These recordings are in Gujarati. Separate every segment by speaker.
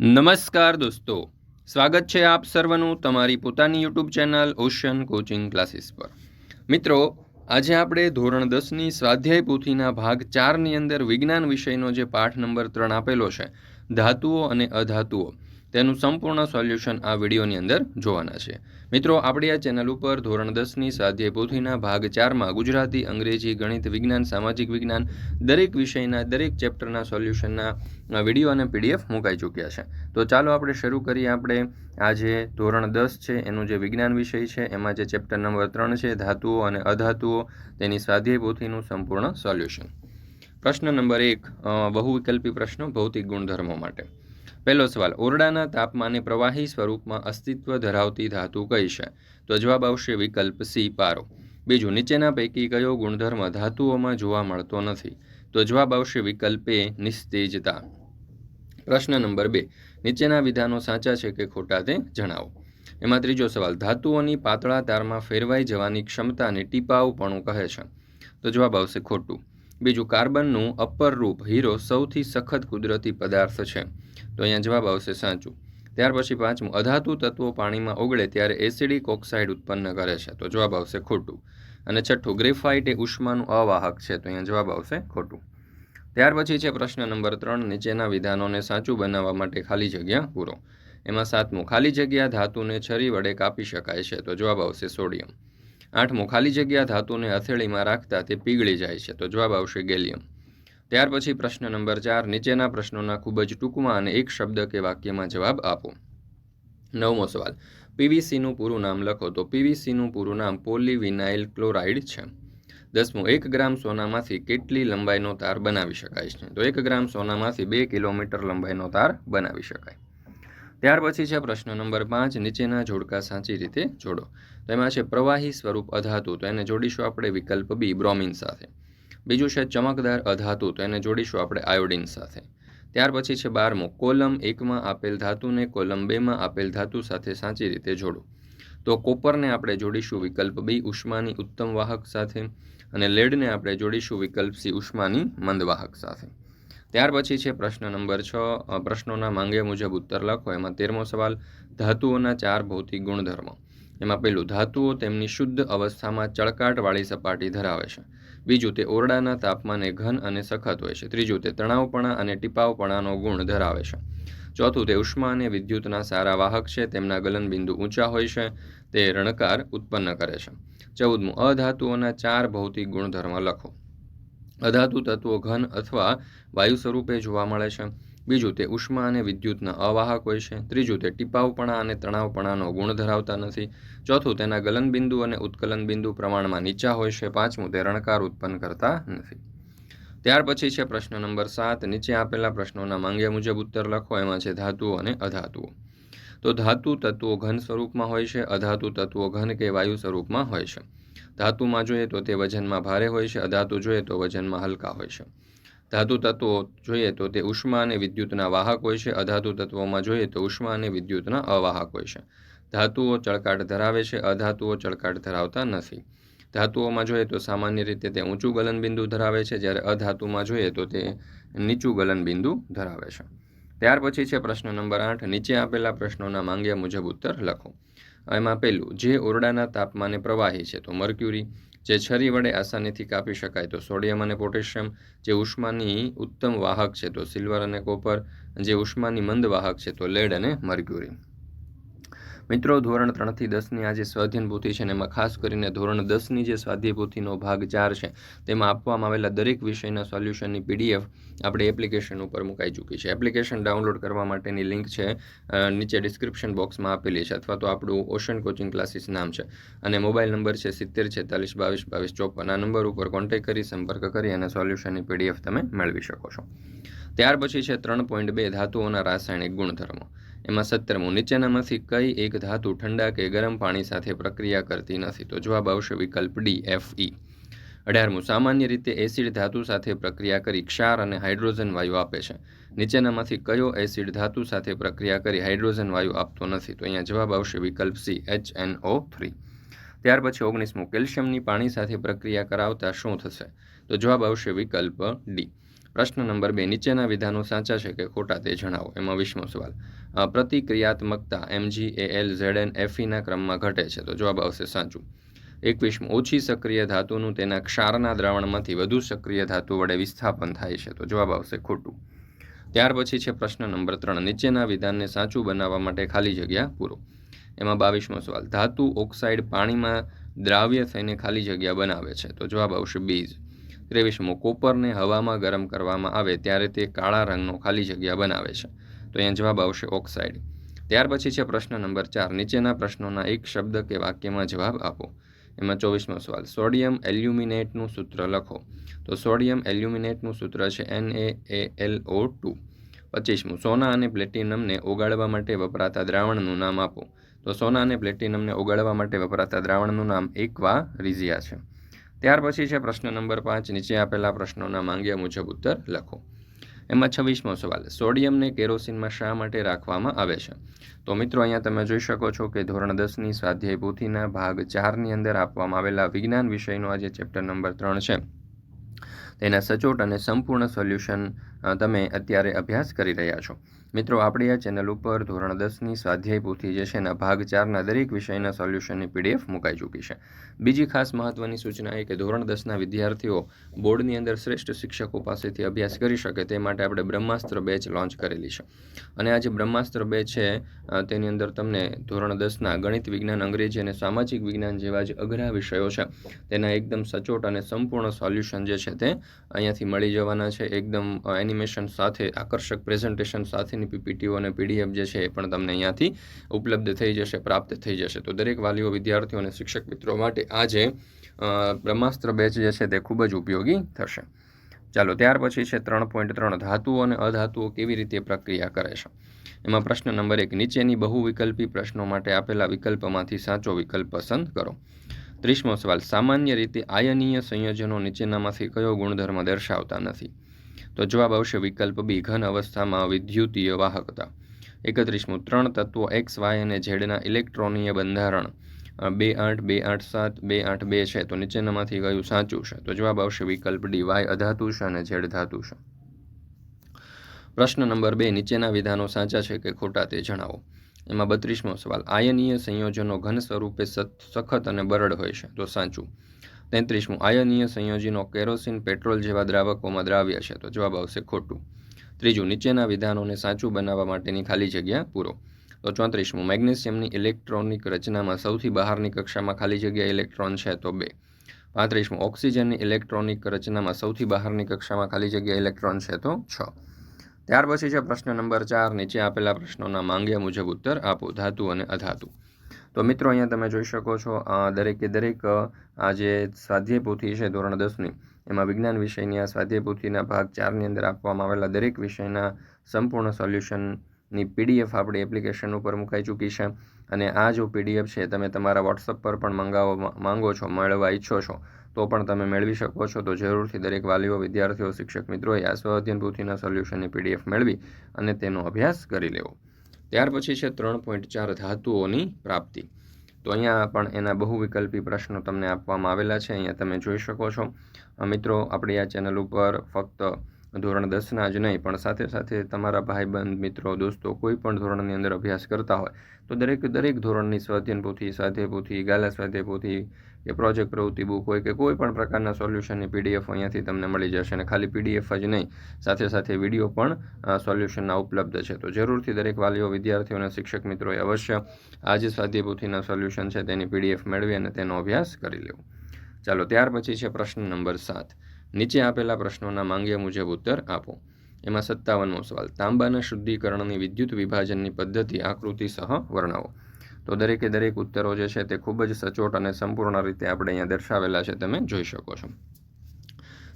Speaker 1: નમસ્કાર દોસ્તો. સ્વાગત છે આપ સર્વનું તમારી પોતાની YouTube channel ocean coaching classes પર. મિત્રો, આજે આપણે ધોરણ દસની સ્વાધ્યાય પોથીના ભાગ ચારની અંદર વિજ્ઞાન વિષયનો જે પાઠ નંબર ત્રણ આપેલો છે, ધાતુઓ અને અધાતુઓ. તેનું સંપૂર્ણ સોલ્યુશન આ વિડીયોની અંદર જોવાના છે. મિત્રો, આપણી આ ચેનલ ઉપર ધોરણ દસની સ્વાધ્યાય પોથીના ભાગ ચારમાં ગુજરાતી, અંગ્રેજી, ગણિત, વિજ્ઞાન, સામાજિક વિજ્ઞાન દરેક વિષયના, દરેક ચેપ્ટરના સોલ્યુશનના વીડિયો અને પીડીએફ મુકાઈ ચૂક્યા છે. તો ચાલો આપણે શરૂ કરીએ. આપણે આ જે ધોરણ દસ છે, એનું જે વિજ્ઞાન વિષય છે, એમાં જે ચેપ્ટર નંબર ત્રણ છે, ધાતુઓ અને અધાતુઓ, તેની સ્વાધ્યાય પોથીનું સંપૂર્ણ સોલ્યુશન. પ્રશ્ન નંબર એક બહુવિકલ્પી પ્રશ્નો ભૌતિક ગુણધર્મો માટે. પહેલો સવાલ, ઓરડાના તાપમાને પ્રવાહી સ્વરૂપમાં અસ્તિત્વ ધરાવતી ધાતુ કઈ છે? તો જવાબ આવશે વિકલ્પ સી, પારો. બીજું, નીચેના પૈકી કયો ગુણધર્મ ધાતુઓમાં જોવા મળતો નથી? તો જવાબ આવશે વિકલ્પ એ, નિસ્તેજતા. પ્રશ્ન નંબર બે, નીચેના વિધાનો સાચા છે કે ખોટા તે જણાવો. એમાં ત્રીજો સવાલ, ધાતુઓની પાતળા તારમાં ફેરવાઈ જવાની ક્ષમતાને ટીપાઉપણું કહે છે. તો જવાબ આવશે ખોટું. બીજું, કાર્બનનું અપર રૂપ હીરો સૌથી સખત કુદરતી પદાર્થ છે. તો અહીંયા જવાબ આવશે સાચું. ત્યાર પછી પાંચમું, અધાતુ તત્વો પાણીમાં ઓગળે ત્યારે એસિડિક ઓક્સાઇડ ઉત્પન્ન કરે છે. તો જવાબ આવશે ખોટું. અને છઠ્ઠું, ગ્રેફાઇટ એ ઉષ્માનું અવાહક છે. તો અહીંયા જવાબ આવશે ખોટું. ત્યાર પછી છે પ્રશ્ન નંબર ત્રણ, નીચેના વિધાનોને સાચું બનાવવા માટે ખાલી જગ્યા પૂરો. એમાં સાતમું, ખાલી જગ્યા ધાતુને છરી વડે કાપી શકાય છે. તો જવાબ આવશે સોડિયમ. આઠમું, ખાલી જગ્યા ધાતુને હથેળીમાં રાખતા તે પીગળી જાય છે. તો જવાબ આવશે ગેલિયમ. ત્યાર પછી પ્રશ્ન નંબર ચાર, નીચેના પ્રશ્નોના ખૂબ જ ટૂંકમાં અને એક શબ્દ કે વાક્યમાં જવાબ આપો. નવમો સવાલ પીવીસીનું પૂરું નામ લખો તો પીવીસીનું પૂરું નામ પોલીવિનાઇલ ક્લોરાઇડ છે. દસમું, એક ગ્રામ સોનામાંથી કેટલી લંબાઈનો તાર બનાવી શકાય છે? તો એક ગ્રામ સોનામાંથી બે કિલોમીટર લંબાઈનો તાર બનાવી શકાય. ત્યાર પછી છે પ્રશ્ન નંબર પાંચ, નીચેના જોડકા સાચી રીતે જોડો. તો એમાં છે પ્રવાહી સ્વરૂપ અધાતુ, તો એને જોડીશું આપણે વિકલ્પ બી, બ્રોમિન સાથે. બીજું છે ચમકદાર અધાતુ તો એને જોડીશું આપણે આયોડિન સાથે. ત્યાર પછી છે બારમું, કોલમ એકમાં આપેલ ધાતુને કોલમ બેમાં આપેલ ધાતુ સાથે સાચી રીતે જોડો. તો કોપરને આપણે જોડીશું વિકલ્પ બી, ઉષ્માની ઉત્તમ વાહક સાથે, અને લેડને આપણે જોડીશું વિકલ્પ સી, ઉષ્માની મંદવાહક સાથે. ત્યાર પછી છે પ્રશ્ન નંબર છ પ્રશ્નોના માંગ્યા મુજબ ઉત્તર લખો. એમાં તેરમો સવાલ, ધાતુઓના ચાર ભૌતિક ગુણધર્મો. એમાં પેલું, ધાતુઓ તેમની શુદ્ધ અવસ્થામાં ચળકાટવાળી સપાટી ધરાવે છે. બીજું તે ઓરડાના તાપમાને ઘન અને સખત હોય છે. ત્રીજું તે તણાવપણા અને ટીપાવપણાનો ગુણ ધરાવે છે. ચોથું તે ઉષ્મા અને વિદ્યુતના સારા વાહક છે. તેમના ગલનબિંદુ ઊંચા હોય છે. તે રણકાર ઉત્પન્ન કરે છે. ચૌદમું, અધાતુઓના ચાર ભૌતિક ગુણધર્મ લખો. અધાતુ તત્વો ઘન અથવા વાયુ સ્વરૂપે જોવા મળે છે. બીજું તે ઉષ્મા અને વિદ્યુતના અવાહક હોય છે. ત્રીજું તે ટીપાવપણા અને તણાવપણાનો ગુણ ધરાવતા નથી. ચોથું તેના ગલનબિંદુ અને ઉત્કલન બિંદુ પ્રમાણમાં નીચા હોય છે. પાંચમું તે રણકાર ઉત્પન્ન કરતા નથી. ત્યાર પછી છે પ્રશ્ન નંબર સાત. નીચે આપેલા પ્રશ્નોના માંગ્યા મુજબ ઉત્તર લખો. એમાં છે ધાતુઓ અને અધાતુઓ. તો ધાતુ તત્વો ઘન સ્વરૂપમાં હોય છે. અધાતુ તત્વો ઘન કે વાયુ સ્વરૂપમાં હોય છે. ધાતુમાં જોઈએ તો તે વજનમાં ભારે હોય છે. અધાતુ જોઈએ તો વજનમાં હલકા હોય છે. ધાતુ તત્વો જોઈએ તો તે ઉષ્મા અને વિદ્યુતના વાહક હોય છે. અધાતુ તત્વોમાં જોઈએ તો ઉષ્મા અને વિદ્યુતના અવાહક હોય છે. ધાતુઓ ચળકાટ ધરાવે છે, અધાતુઓ ચળકાટ ધરાવતા નથી. ધાતુઓમાં જોઈએ તો સામાન્ય રીતે તે ઊંચું ગલનબિંદુ ધરાવે છે, જ્યારે અધાતુમાં જોઈએ તો તે નીચું ગલનબિંદુ ધરાવે છે. ત્યાર પછી છે પ્રશ્ન નંબર આઠ. નીચે આપેલા પ્રશ્નોના માંગ્યા મુજબ ઉત્તર લખો. એમાં પહેલું, જે ઓરડાના તાપમાને પ્રવાહી છે તો મર્ક્યુરી. જે છરી વડે આસાનીથી કાપી શકાય. તો સોડિયમ અને પોટેશિયમ જે ઉષ્માની ઉત્તમ વાહક છે, તો સિલ્વર અને કોપર જે ઉષ્માની મંદ વાહક છે, તો લેડ અને મર્ક્યુરી. મિત્રો, ધોરણ ત્રણથી દસની આ જે સ્વાધ્યન પોથી છે એમાં ખાસ કરીને ધોરણ દસની જે સ્વાધ્યાય ભાગ ચાર છે, તેમાં આપવામાં આવેલા દરેક વિષયના સોલ્યુશનની પીડીએફ આપણે એપ્લિકેશન ઉપર મુકાઈ ચૂકી છે. એપ્લિકેશન ડાઉનલોડ કરવા માટેની લિંક છે નીચે ડિસ્ક્રિપ્શન બોક્સમાં આપેલી છે અથવા તો આપણું ઓશન કોચિંગ ક્લાસીસ નામ છે. અને મોબાઈલ નંબર છે સિત્તેર, છેતાલીસ, બાવીસ બાવીસ, ચોપન. આ નંબર ઉપર કોન્ટેક્ટ કરી, સંપર્ક કરી અને સોલ્યુશનની પીડીએફ તમે મેળવી શકો છો. ત્યાર પછી છે ત્રણ પોઈન્ટ બે, ધાતુઓના રાસાયણિક ગુણધર્મો. એમાં સત્તરમું નીચેનામાંથી કઈ એક ધાતુ ઠંડા કે ગરમ પાણી સાથે પ્રક્રિયા કરતી નથી? તો જવાબ આવશે વિકલ્પ ડી એફ ઈ અઢારમું, સામાન્ય રીતે એસિડ ધાતુ સાથે પ્રક્રિયા કરી ક્ષાર અને હાઇડ્રોજન વાયુ આપે છે. નીચેનામાંથી કયો એસિડ ધાતુ સાથે પ્રક્રિયા કરી હાઇડ્રોજન વાયુ આપતો નથી? તો અહીંયા જવાબ આવશે વિકલ્પ C H N O three ત્યાર પછી ઓગણીસમું, કેલ્શિયમની પાણી સાથે પ્રક્રિયા કરાવતા શું થશે? તો જવાબ આવશે વિકલ્પ ડી. પ્રશ્ન નંબર બે, નીચેના વિધાનો સાચા છે કે ખોટા તે જણાવો. એમાં વીસમો સવાલ. પ્રતિક્રિયાત્મકતા એમજી એલ ઝેડ એન એફઈના ક્રમમાં ઘટે છે, તો જવાબ આવશે સાચું. એકવીસમું ઓછી સક્રિય ધાતુનું તેના ક્ષારના દ્રાવણમાંથી વધુ સક્રિય ધાતુ વડે વિસ્થાપન થાય છે, તો જવાબ આવશે ખોટું. ત્યાર પછી છે પ્રશ્ન નંબર ત્રણ, નીચેના વિધાનને સાચું બનાવવા માટે ખાલી જગ્યા પૂરો. એમાં બાવીસમો સવાલ, ધાતુ ઓક્સાઇડ પાણીમાં દ્રાવ્ય થઈને ખાલી જગ્યા બનાવે છે, તો જવાબ આવશે બીજ. ત્રેવીસમો કોપરને હવામાં ગરમ કરવામાં આવે ત્યારે તે કાળા રંગનો ખાલી જગ્યા બનાવે છે. તો અહીંયા જવાબ આવશે ઓક્સાઇડ. ત્યાર પછી છે પ્રશ્ન નંબર ચાર. નીચેના પ્રશ્નોના એક શબ્દ કે વાક્યમાં જવાબ આપો. એમાં ચોવીસમો સવાલ. સોડિયમ એલ્યુમિનેટનું સૂત્ર લખો. તો સોડિયમ એલ્યુમિનેટનું સૂત્ર છે N A L O two. પચીસમું. સોના અને પ્લેટિનમને ઓગાળવા માટે વપરાતા દ્રાવણનું નામ આપો. તો સોના અને પ્લેટિનમને ઓગાળવા માટે વપરાતા દ્રાવણનું નામ એકવા રિઝિયા છે. ત્યાર પછી છે પ્રશ્ન નંબર પાંચ, નીચે આપેલા પ્રશ્નોના માંગ્યા મુજબ ઉત્તર લખો. એમાં છવ્વીસમો સવાલ, સોડિયમને કેરોસીનમાં શા માટે રાખવામાં આવે છે? તો મિત્રો, અહીંયા તમે જોઈ શકો છો કે ધોરણ દસની સ્વાધ્યાય પોથીના ભાગ ચારની અંદર આપવામાં આવેલા વિજ્ઞાન વિષયનો આજે ચેપ્ટર નંબર ત્રણ છે. તેના સચોટ અને સંપૂર્ણ સોલ્યુશન તમે અત્યારે અભ્યાસ કરી રહ્યા છો. મિત્રો, આપણી આ ચેનલ ઉપર ધોરણ દસની સ્વાધ્યાય પોથી જે છે એના ભાગ ચારના દરેક વિષયના સોલ્યુશનની પીડીએફ મુકાઈ ચૂકી છે. બીજી ખાસ મહત્વની સૂચના એ કે ધોરણ દસના વિદ્યાર્થીઓ બોર્ડની અંદર શ્રેષ્ઠ શિક્ષકો પાસેથી અભ્યાસ કરી શકે તે માટે આપણે બ્રહ્માસ્ત્ર બેચ લોન્ચ કરેલી છે. અને આ જે બ્રહ્માસ્ત્ર બેચ છે તેની અંદર તમને ધોરણ દસના ગણિત વિજ્ઞાન, અંગ્રેજી અને સામાજિક વિજ્ઞાન જેવા જ અઘરા વિષયો છે. તેના એકદમ સચોટ અને સંપૂર્ણ સોલ્યુશન જે છે તે અહીંયાથી મળી જવાના છે. એકદમ એનિમેશન સાથે, આકર્ષક પ્રેઝન્ટેશન સાથેની પીપીટીઓ અને પીડીએફ જે છે એ પણ તમને અહીંયાથી ઉપલબ્ધ થઈ જશે, પ્રાપ્ત થઈ જશે. તો દરેક વાલીઓ, વિદ્યાર્થીઓ અને શિક્ષક મિત્રો માટે આ બ્રહ્માસ્ત્ર બેચ જે છે તે ખૂબ જ ઉપયોગી થશે. ચાલો, ત્યાર પછી છે ત્રણ પોઈન્ટ ત્રણ, ધાતુઓ અને અધાતુઓ કેવી રીતે પ્રક્રિયા કરે છે? એમાં પ્રશ્ન નંબર એક, નીચેની બહુ વિકલ્પી પ્રશ્નો માટે આપેલા વિકલ્પમાંથી સાચો વિકલ્પ પસંદ કરો. ત્રીસમો સવાલ, સામાન્ય રીતે આયનીય સંયોજનો નીચેનામાંથી કયો ગુણધર્મ દર્શાવતા નથી? તો જવાબ આવશે વિકલ્પ બી. ઘન અવસ્થામાં વિદ્યુતીય વાહકતા. એકત્રીસમું, ત્રણ તત્વો એક્સ, વાય અને ઝેડના ઇલેક્ટ્રોનીય બંધારણ. બે આઠ બે આઠ સાત, બે આઠ બે છે. તો નીચેનામાંથી કયું સાચું છે? તો જવાબ આવશે વિકલ્પ ડી, વાય, અધાતુ છે અને ઝેડ ધાતુ છે. પ્રશ્ન નંબર બે, નીચેના વિધાનો સાચા છે કે ખોટા તે જણાવો. એમાં બત્રીસમો સવાલ, આયનીય સંયોજનો ઘન સ્વરૂપે સખત અને બરડ હોય છે. તો સાચું. તેત્રીસમું, આયનીય સંયોજનો કેરોસીન, પેટ્રોલ જેવા દ્રાવકોમાં દ્રાવ્ય છે. તો જવાબ આવશે ખોટું. ત્રીજું, નીચેના વિધાનોને સાચું બનાવવા માટેની ખાલી જગ્યા પૂરો. તો ચોત્રીસમું, મેગ્નેશિયમની ઇલેક્ટ્રોનિક રચનામાં સૌથી બહારની કક્ષામાં ખાલી જગ્યા ઇલેક્ટ્રોન છે તો બે. પાંત્રીસમું, ઓક્સિજનની ઇલેક્ટ્રોનિક રચનામાં સૌથી બહારની કક્ષામાં ખાલી જગ્યા ઇલેક્ટ્રોન છે તો છ. ત્યાર પછી છે પ્રશ્ન નંબર ચાર. નીચે આપેલા પ્રશ્નોના માંગ્યા મુજબ ઉત્તર આપો. ધાતુ અને અધાતુ. તો મિત્રો અહીંયા તમે જોઈ શકો છો દરેકે દરેક આ જે સ્વાધ્યાય છે ધોરણ દસની, એમાં વિજ્ઞાન વિષયની આ સ્વાધ્યાય ભાગ ચારની અંદર આપવામાં આવેલા દરેક વિષયના સંપૂર્ણ સોલ્યુશનની પીડીએફ આપણી એપ્લિકેશન ઉપર મુકાઈ ચૂકી છે. અને આ જો પીડીએફ છે, તમે તમારા વોટ્સઅપ પર પણ મંગાવવા માંગો છો, મેળવવા ઈચ્છો છો, તો પણ તમે મેળવી શકો છો. તો જરૂરથી દરેક વાલીઓ, વિદ્યાર્થીઓ, શિક્ષક મિત્રોએ આ સ્વાધ્યાયન પોથીના સોલ્યુશનની પીડીએફ મેળવી અને તેનો અભ્યાસ કરી લેવો. ત્યાર પછી છે ત્રણ પોઈન્ટ ચાર ધાતુઓની પ્રાપ્તિ. તો અહીંયા પણ એના બહુ વિકલ્પી પ્રશ્નો તમને આપવામાં આવેલા છે, અહીંયા તમે જોઈ શકો છો. મિત્રો, આપણી આ ચેનલ ઉપર ફક્ત ધોરણ દસના જ નહીં, પણ સાથે સાથે તમારા ભાઈબંધ, મિત્રો, દોસ્તો કોઈ પણ ધોરણની અંદર અભ્યાસ કરતા હોય, તો દરેક દરેક ધોરણની સ્વાધ્યન પોથી સ્વાધ્યાય પોથી ગાલા સ્વાધ્યાય પોથી કે પ્રોજેક્ટ પ્રવૃત્તિ બુક હોય કે કોઈ પણ પ્રકારના સોલ્યુશનની પીડીએફ અહીંયાથી તમને મળી જશે અને ખાલી પીડીએફ જ નહીં, સાથે સાથે વીડિયો પણ સોલ્યુશનના ઉપલબ્ધ છે. તો જરૂરથી દરેક વાલીઓ, વિદ્યાર્થીઓ અને શિક્ષક મિત્રોએ અવશ્ય આ જે સ્વાધ્યાય પોથીના સોલ્યુશન છે તેની પીડીએફ મેળવી અને તેનો અભ્યાસ કરી લેવો. ચાલો, ત્યાર પછી છે પ્રશ્ન નંબર સાત. નીચે આપેલા પ્રશ્નોના માંગ્યા મુજબ ઉત્તર આપો. એમાં સત્તાવનમો સવાલ, તાંબાના શુદ્ધિકરણની વિદ્યુત વિભાજનની પદ્ધતિ આકૃતિ સહ વર્ણવો. તો દરેકે દરેક ઉત્તરો જે છે તે ખૂબ જ સચોટ અને સંપૂર્ણ રીતે આપણે અહીંયા દર્શાવેલા છે, તમે જોઈ શકો છો.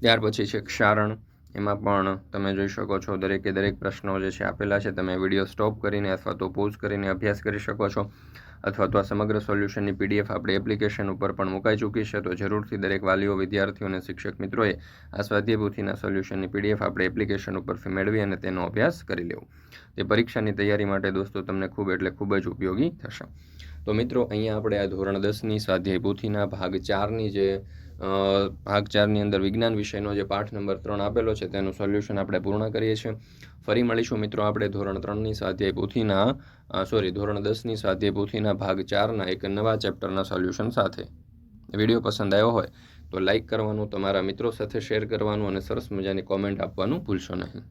Speaker 1: ત્યાર પછી છે ક્ષારણ. એમાં પણ તમે જોઈ શકો છો દરેકે દરેક પ્રશ્નો જે છે આપેલા છે, તમે વીડિયો સ્ટોપ કરીને અથવા તો પોઝ કરીને અભ્યાસ કરી શકો છો. અથવા તો આ સમગ્ર સોલ્યુશનની પીડીએફ આપણી એપ્લિકેશન ઉપર પણ મુકાઈ ચૂકી છે, તો જરૂરથી દરેક વાલીઓ, વિદ્યાર્થીઓ અને શિક્ષક મિત્રોએ આ સ્વાધ્યાય પોથીના સોલ્યુશનની પીડીએફ આપણે એપ્લિકેશન ઉપરથી મેળવી અને તેનો અભ્યાસ કરી લેવો. તે પરીક્ષાની તૈયારી માટે દોસ્તો તમને ખૂબ એટલે ખૂબ જ ઉપયોગી થશે. તો મિત્રો, અહીંયા આપણે આ ધોરણ દસની સ્વાધ્યાય પોથીના ભાગ ચારની જે ભાગ ચારની અંદર વિજ્ઞાન વિષયનો જે પાઠ નંબર ત્રણ આપેલો છે, તેનું સોલ્યુશન આપણે પૂર્ણ કરીએ છીએ. ફરી મળીશું મિત્રો આપણે ધોરણ ત્રણની સ્વાધ્યાય પોથીના સોરી ધોરણ દસની સ્વાધ્યાય પોથીના ભાગ ચારના એક નવા ચેપ્ટરના સોલ્યુશન સાથે. વીડિયો પસંદ આવ્યો હોય તો લાઈક કરવાનું, તમારા મિત્રો સાથે શેર કરવાનું અને સરસ મજાની કોમેન્ટ આપવાનું ભૂલશો નહીં.